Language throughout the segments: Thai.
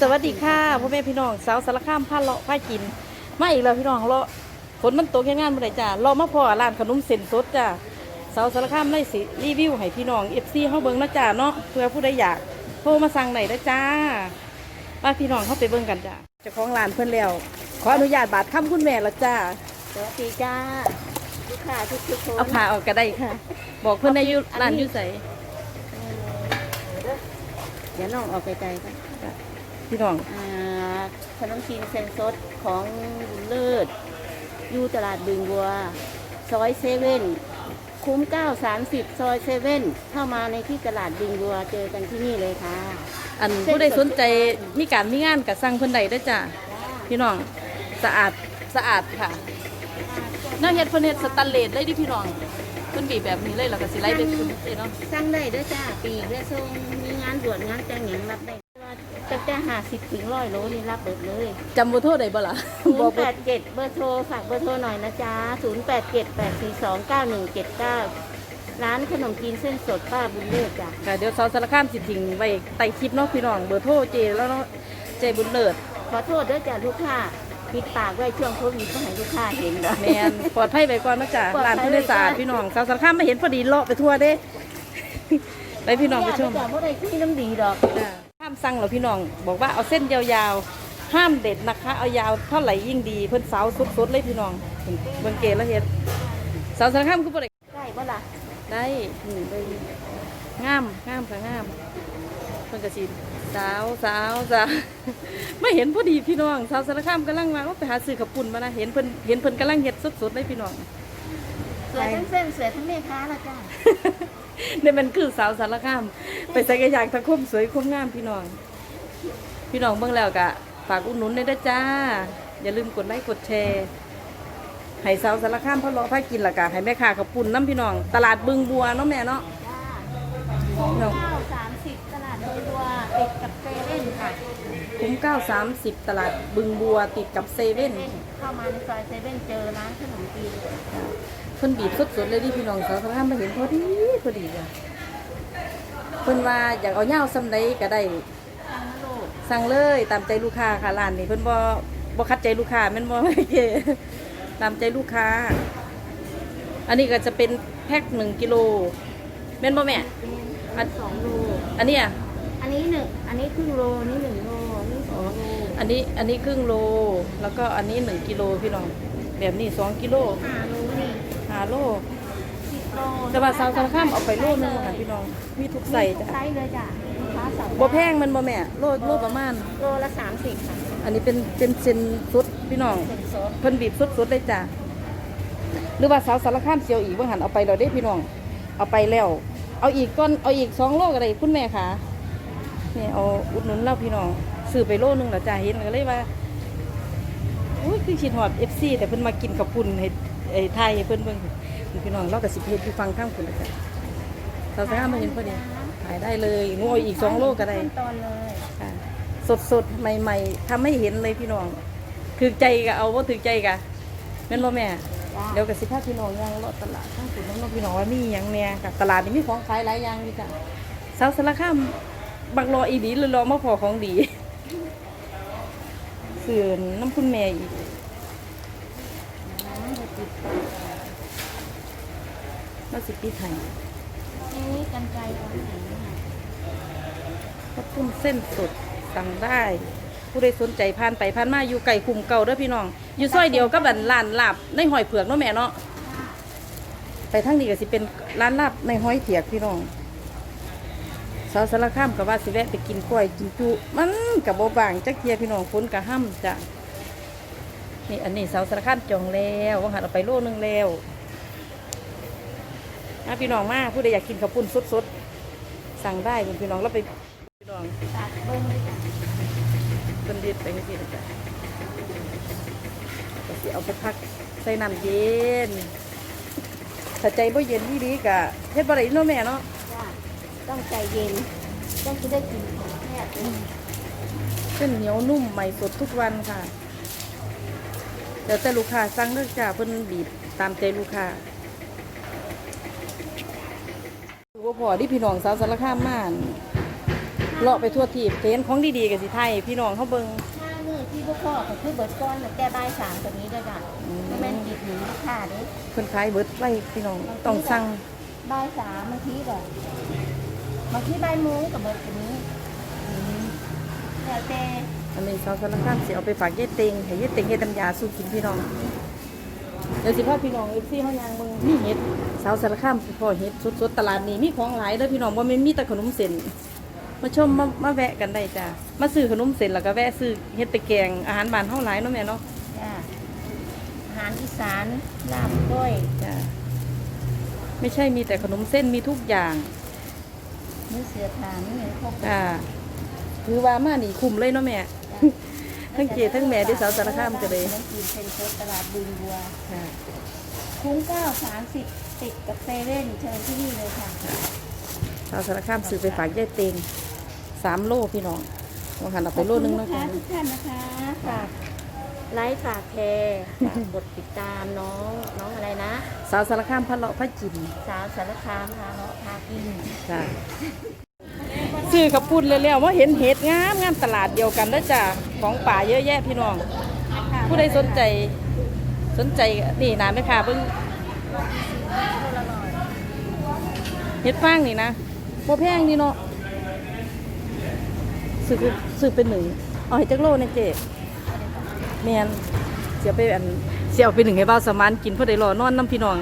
สวัสดีค่ะพ่อแม่พี่น้องสาวสารคามผ้าเลาะผ้ากินมาอีกแล้วพี่น้องเลาะฝนมันตกแค่งานเมื่อไรจ้าเรามาพอร้านขนมเส้นสดจ้าสาวสารคามไล่สิรีวิวให้พี่น้องเอฟซีเขาเบิ่งนะจ้าเนาะเพื่อผู้ใดอยากโทรมาสั่งไหนได้จ้าว่าพี่น้องเขาไปเบิ่งกันจ้าเจ้าของร้านเพื่อนแล้วขออนุญาตบาดคำคุณแม่ละจ้าสวัสดีจ้าลูกค้าทุกทุกๆคนเอาผ้าออกก็ได้ค่ะ บอกเพื่อนได้อยุร้านอยุใสเดี๋ยวน้องออกไกลๆกัน พี่น้องอ่าขนมจีนเซนสดของบุญเลิศอยู่ตลาดบึงบัว ซอยเซเว่นคุ้มเก้าสามสิบซอยเซเว่นเข้ามาในที่ตลาดบึงบัวเจอกันที่นี่เลยค่ะ อันผู้ใดสนใจมีการมีงานกับสั่งเพื่อนใดได้อจ้าพี่น้องสะอาดสะอาดค่ะน้าเฮ็ดเพิ่นเฮ็ดสแตันเลสเลยดิพี่น้องเพิ่นบีบแบบนี้เลยแล้วก็สิไล่ไปคุณเนาะสั่งได้เด้วยจ้าปีกและทรงมีงานบวชงานแต่งหยังรับได้ ตั้งแต่ห้าสิบถึงร้อยโลนี่รับเบิดเลยจำบ่โทษได้บ่ล่ะศูบอนกย์แปบ่ดเจ็ดเบอร์โทรฝากเบอร์โทรหน่อยนะจ๊ะศูนย์แปดเจ็ดแปดสี่สองเก้าหนึ่งเจ็ดเก้าร้านขนมจีนเส้นสดป้าบุญเลิศจ้ะค่ะเดี๋ยวสาวสารคามสิทิ้งไว้ใต้คลิปเนาะพี่น้องเบอร์โทรเจแล้วเนาะเจบุญเลิศขอโทษด้วยจ้ะลูกค้าปิดปากไว้ช่วงโควิดก็ให้ลูกค้าเห็นเนาะแม่นปลอดภัยไปก่อนนะจ๊ะปลอดภัยร้านเพิ่นได้สะอาดพี่น้องสาวสารคามมาเห็นพอดีเลาะไปทั่วเด้ ไปพี่น้องไปชม จ้ะเพราะได้ที่น้ำดีดอก จ้ะห้ามสั่งเหรอพี่น้อง บอกว่าเอาเส้นยาวๆ ห้ามเด็ดนะคะ เอายาวเท่าไหร่ยิ่งดี เพิ่นสาวสุดๆเลยพี่น้องเบิ่งเกแล้วเฮ็ดสาวสารคามคือบ่ได้ได้ปะล่ะได้นี่เลยงามงามค่ะงามเพิ่นก็สิสาวสาวสาวไม่เห็นพอดีพี่น้อง สาวสารคามกำลังมาว่าไปหาซื้อขับปุ่นมานะเห็นเพิ่นเห็นเพิ่นกำลังเฮ็ดสดๆเลยพี่น้องสวยทั้งเส้นสวยทั้งแม่ค้าละจ้ะเนี่ยมันคือสาวสารคาม ไปใส่กระยางตะคุ่มสวยคุ้มงามพี่น้อง พี่น้องเบิ่งแล้วก็ฝากอุดหนุนด้วยนะจ้า อย่าลืมกดไลค์กดแชร์ให้สาวสารคามพ่อรอพากินละกะให้แม่ค้าขับปุ่นน้ำพี่น้อง ตลาดบึงบัวเนาะแม่เนาะจ้าโค้งเก้าสามสิบตลาดโดยตัวติดกับเซเว่นค่ะ คุ้มเก้าสามสิบตลาดบึงบัวติดกับเซเว่นเข้ามาในซอยเซเว่นเจอร้านขนมจีน เพิ่นบีบสดๆเลยดิพี่น้องสาวสารคามมาเห็นพอดีพอดีจ้ะเพิ่นว่าอยากเอาเหย้าซ้ำใดก็ได้ทางโลกสั่งเลยตามใจลูกค้าค่ะร้านนี้เพิ่นบ่บ่คัดใจลูกค้าแม่นบ่เก๋ตามใจลูกค้า อันนี้ก็จะเป็นแพ็คหนึ่งกิโลแม่นบ่แม่อันสองโลอันนี้อะอันนี้หนึ่งอันนี้ครึ่งโลนี่หนึ่งโลอันนี้สองโลอันนี้อันนี้ครึ่งโล แล้วก็อันนี้หนึ่งกิโลพี่น้องแบบนี้สองกิโลห้าโลนี่ห้าโลสิบโลแต่ว่าสาวสารคามเอาไปโลนึงค่ะพี่น้อง มีทุกใส่ทุกจ้ะไซส์เลยจ้ะลูกค้าสั่งบ่แพงแมันบ่แม่ โลโลประมาณ โลละสามสิบค่ะ อันนี้เป็นเป็นเซนสดพี่น้อง เป็นซดเพิ่นบีบสดๆเลยจ้ะ หรือว่าสาวสารคามเสียวอีกว่าหันเอาไปเราได้พี่น้อง เอาไปแล้ว เอาอีกก้อนเอาอีกสองโลก็ได้คุณแม่ค่ะนี่เอาอุดหนุนเล่าพี่น้องซื้อไปโลนึงแล้วจ้ะเห็นก็เลยว่าอุ้ยคือชิดหอดเอฟซีแต่เพิ่นมากินกับปุ่นให้ ไอ้ไทยให้เพิ่นเบิ่งนี่พี่น้องเรากับสิเพจที่ฟังข้างคุณเลยจ้ะสาวสารคามมาเห็นพอดีขายได้เลยงูเอาอีกสองโลก็ได้ขั้นตอนเลยค่ะสดๆใหม่ ๆทำให้เห็นเลยพี่น้องถือใจก็เอาว่าถือใจกะแม่นบ่แม่จ้ะเดี๋ยวกับสิพาพี่น้องย่างเลาะตลาดข้างสุดน้องๆพี่น้องว่ามีหยังแหน่ค่ะตลาดนี้มีของขายหลายอย่างนี่จ้ะสาวสารคามบักรออีดีหรือรอมาพอของดีเสื่อนน้ำคุณแม่อีก มาสิปีไทยนี่กันไกลตอนไหนเนี่ยข้าวปุ้นเส้นสดสั่งได้ ผู้ใดสนใจผ่านไปผ่านมาอยู่ไก่คุมเก่าเด้อพี่น้อง อยู่ซอยเดียวกับร้านร้านลาบในหอยเผือกเนาะแม่เนาะไปทั้งนี้ก็สิเป็นร้านลาบในหอยเผือกพี่น้องสาวสารคามกับว่าสิแวะไปกินกล้วยกินจุมันกับโบบางจักเทียพี่น้องฝนกับห้ำจ้ะ นี่อันนี้สาวสารคามจองแล้วว่าหันเอาไปโลนึงแล้วมาพี่น้องมาผู้ใดอยากกินข้าวปุ้นสดๆสั่งได้คุณพี่น้องแล้วไปพี่น้องตัดเบิ้งเลยจ้ะเป็นเด็ดไปให้พี่นะจ๊ะก็สิเอาไปพักใส่น้ำเย็นถ้าใจบ่เย็นที่ดีกะเฮ็ดบ่ได้เนาะแม่เนาะจ้ะต้องใจเย็นต้องจะได้กินของแพทย์เส้นเหนียวนุ่มใหม่สดทุกวันค่ะ เดี๋ยวแต่ลูกค้าสั่งเด้อจ้าเพิ่นบีบตามใจลูกค้าคือว่าพอที่พี่น้องสาวสารคามมาอั่นหเลาะไปทั่วทีบเห็นของดีๆกับสิไทย พี่น้องเขาเบิ่งถ้ามือที่พวกพ่อก็คือเบิดก้อนแต่บ่ายสามตัวนี้ด้วยจ้ะอืมไม่แม่นจิตหนีลูกค้าเด้เพิ่นขายเบิดไว้พี่น้องต้องสั่งบ่ายสามบางทีก็บางทีบ่ายโมงกับเบิดตัวนี้แล้วแต่ อันนี้ซอสสารข้ามสิเอาไปฝากยายเต็งให้ยายเต็งเฮ็ดน้ำยาสู้กินพี่น้องเดี๋ยวสิพาพี่น้องเอฟซีเฮายางมึงมีเห็ดสาวสารข้ามพ่อเห็ดสดๆตลาดนี้มีของหลายเด้อพี่น้องบ่แม่นมีแต่ขนมเส้นมาชมมามาแวะกันได้จ้ะมาซื้อขนมเส้นแล้วก็แวะซื้อเฮ็ดไปแกงอาหารบ้านเฮาหลายเนาะแม่เนาะจ้ะอาหารอีสานลาบก้อยจ้ะไม่ใช่มีแต่ขนมเส้นมีทุกอย่างมื้อเสือถามนี่ครบจ้ะคือว่ามานี่คุ้มเลยเนาะแม่ ทั้งเจทั้งแม่ที่สาวสารคามกันเลยน้ำกินเซ็นโซตลาดบึงบัวค่ะคุ้มเก้าสามสิบติดกับเซเว่นเชิญที่นี่เลยค่ะสาวสารคามซื้อไปฝากยายเต็งสามโลพี่น้องว่าหันเอาไปโลนึงขแล้อบวคุณกันลูกค้าทุกท่านนะคะฝากไลฟ์ฝากแชร์ฝากกดติดตามน้องน้องอะไรนะ สาวสารคามพะเลาะพะจินสาวสารคามพาเลาะพากินค่ะ ซื้อขับปุ่นเร็วๆว่าเห็นเห็ดงามงามตลาดเดียวกันแล้วจ้ะของป่าเยอะแยะพี่น้อง ผู้ใดสนใจสนใจนี่นะแม่ค่ะเบิ่งเห็ดฟางนี่นะโ่แพงนี่เนาะซื้อคือซื้อเป็นหนึ่งเอาให้จักโลเนี่ยเจ๊แมนเสียไปอันเสียเอาไปหนึ่งให้บ่าสมานกินพ่อได้รอนอนน้ำพี่น้อง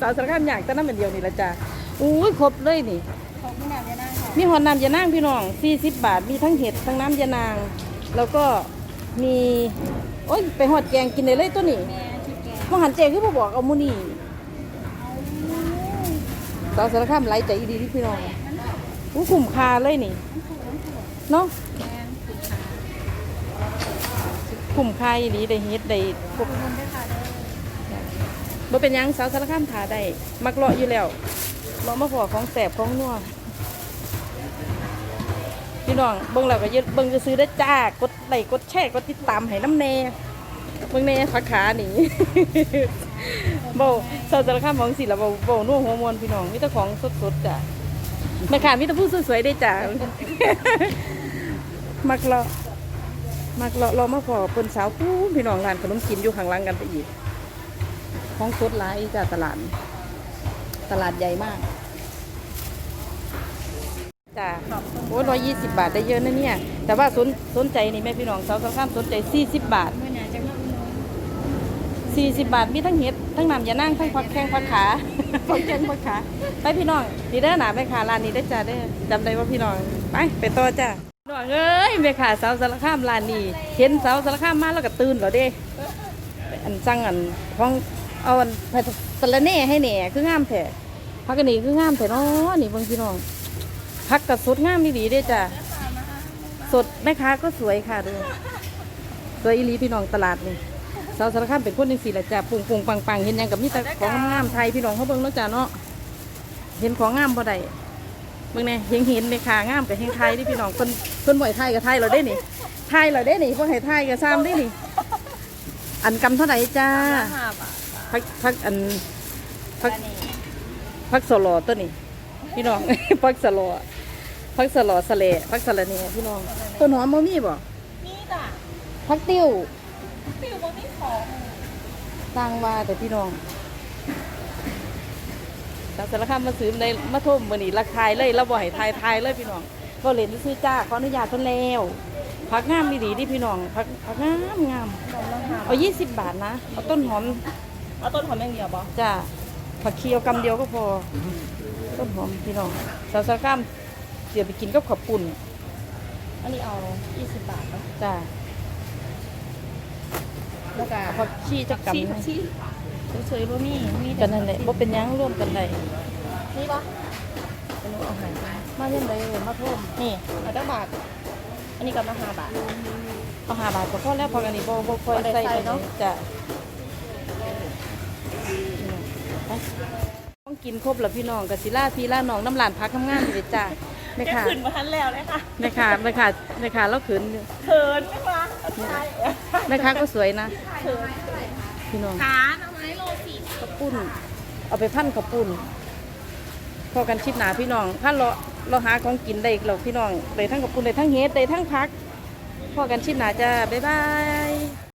สาวสารคามอยากแต่น้ำเป็นเดียวนี่ละจ้ะอุ้ยครบเลยนี่ มีหอนน้ำยานางพี่น้อง 40 บาท มีทั้งเห็ดทั้งน้ำยานาง แล้วก็มี โอ้ย ไปหอดแกงกินได้เลยตัวนี้แม่ที่แกงมหันเจคือบ่บอกเอามูนี่สาวสารคามไหลใจดีที่พี่น้องอู้คุ้มค่าเลยนี่เนาะแกงสุขาคุ้มค่าอีดีได้เฮ็ดได้พวกขอบคุณด้วยค่ะเด้อบ่เป็นหยังสาวสารคามถาได้ มักเลาะอยู่แล้วเลาะมาพอของแสบของนัว พี่น้องเบิ่งแล้วก็ยึดเบิ่งจะซื้อได้จ้ากดไลค์กดแชร์กดติดตามให้น้ำแน่เบิ่งแน่พักขาหนีเบาสาวสารคามของสิละเบาเบานัวหัวมวนพี่น้องมีแต่ของสดๆจ้ะแม่ค้ามีแต่ผู้สวยๆได้จ้ะมักเลาะมักเลาะเรามาพอเพิ่นสาวปู้พี่น้องร้านขนมกินอยู่ข้างล่างกันไปอีกของสดหลายจ้ะตลาด ตลาดใหญ่มาก จ้ะขอบคุณโอ้ร้อยยี่สิบบาทได้เยอะนะเนี่ย แต่ว่าสนสนใจนี่แม่พี่น้องสาวสาวข้ามสนใจสี่สิบบาทสี่สิบบาทมีทั้งเห็ดทั้งน้ำยานั่งทั้งผักแข้งผักขาผักแข้งผักขาไปพี่น้องนี่เด้หนาแม่ค้าร้านนี้ได้จ้าเด้จำได้ว่าพี่น้องไปไปต่อจ้าน้องเอ้ยแม่ค้าสาวสารคามร้านนี้เห็นสาวสารคามมาแล้วก็ตื่นแล้วเด้อันสั่งอันของเอาอันผัดสะระเน่ให้แหน่คืองามแท้ผักอันนี้คืองามแท้เนาะนี่บิ่งพี่น้อง ผักกระสดงามดีๆเด้อจ้าสดแม่ค้าก็สวยค่ะดูสวยอีหลีพี่น้องตลาดนี่สาวสารคามเป็นคนยังสี่ละจ้ะปุ่งปุ่งปังปังเห็นหยังกับมีแต่ของงามๆไทยพี่น้องเขาเบิ่งแล้วจ้ะเนาะเห็นของงามบ่ได้เบิ่งแน่เห็นเห็นในขางามกับเฮงไทยที่พี่น้องเพิ่นเพิ่นบ่ให้ไทยกับไทยเราได้นี่ไทยเราได้นี่บ่ให้ไทยกับซ้ำได้นี่อันกำเท่าไหร่จ้าห้าบาทพักพักอันพักอันนี้พักสลอตัวนี้พี่น้องพักสลอ พักสลอสะเลพักสะระเนีพี่น้องต้นหอมบ่มีบ่นี่จ้ะพักติ้วฟิวบ่มีของสร้างว่าแต่พี่น้องสาวสารคามมาซื้อในมาทุ่มมือนี่ราคายเลยเราบ่ให้ทายทายเลยพี่น้องก็เล่นซื้อจ้าขออนุญาตเพิ่นแล้วผักงามดีๆดิพี่น้องผักผักงามงามนมละห้าเอา20บาทนะเอาต้นหอมเอาต้นหอมอย่างเดียวบ่จ้าผักเคียวกำเดียวก็พอ ต้นหอมพี่น้องสาวสารคาม เดี๋ยวไปกินกับข้าวปุ่นอันนี้เอายี่สิบบาทเนาะจ้าแล้วก็ผักชีจะกำชีนะชีเฉยๆบ่มีมีกันนั่นแหละบ่เป็นหยังร่วมกันได้นี่บ่อันนี้เอาใหายมาเล่นไดมาทุ่มนี่เอาตั้งบาท อันนี้กับมาห้าบาท เอาหาบาทก็พอแล้วเพอกันนี่บ่บ่ค่อยบ่ได้ใส่ใส่กันเนาะจ้ะไปต้องกินครบแล้วพี่น้องกับศิลาพี่ล่าน้องน้ำหลานพักทำงานอยู่เลยจ้ะ แม่ค่ะขึ้นมาทันแล้วเลยค่ะแม่ค่ะแม่ค่ะแม่ค่ะแล้วขืนอยู่เขินไหมคะใช่แม่ค่ะก็สวยนะเขินพี่น้องขาทำไมโลสี่ข้าวปุ้น เอาไปพันข้าวปุ้นพอกันชิดหนาพี่น้องพันเลาะเราหาของกินได้เราพี่น้องได้ทั้งกับปุ้นได้ทั้งเฮ็ดได้ทั้งพักพอกันชิดหนาจ้าบ๊ายบาย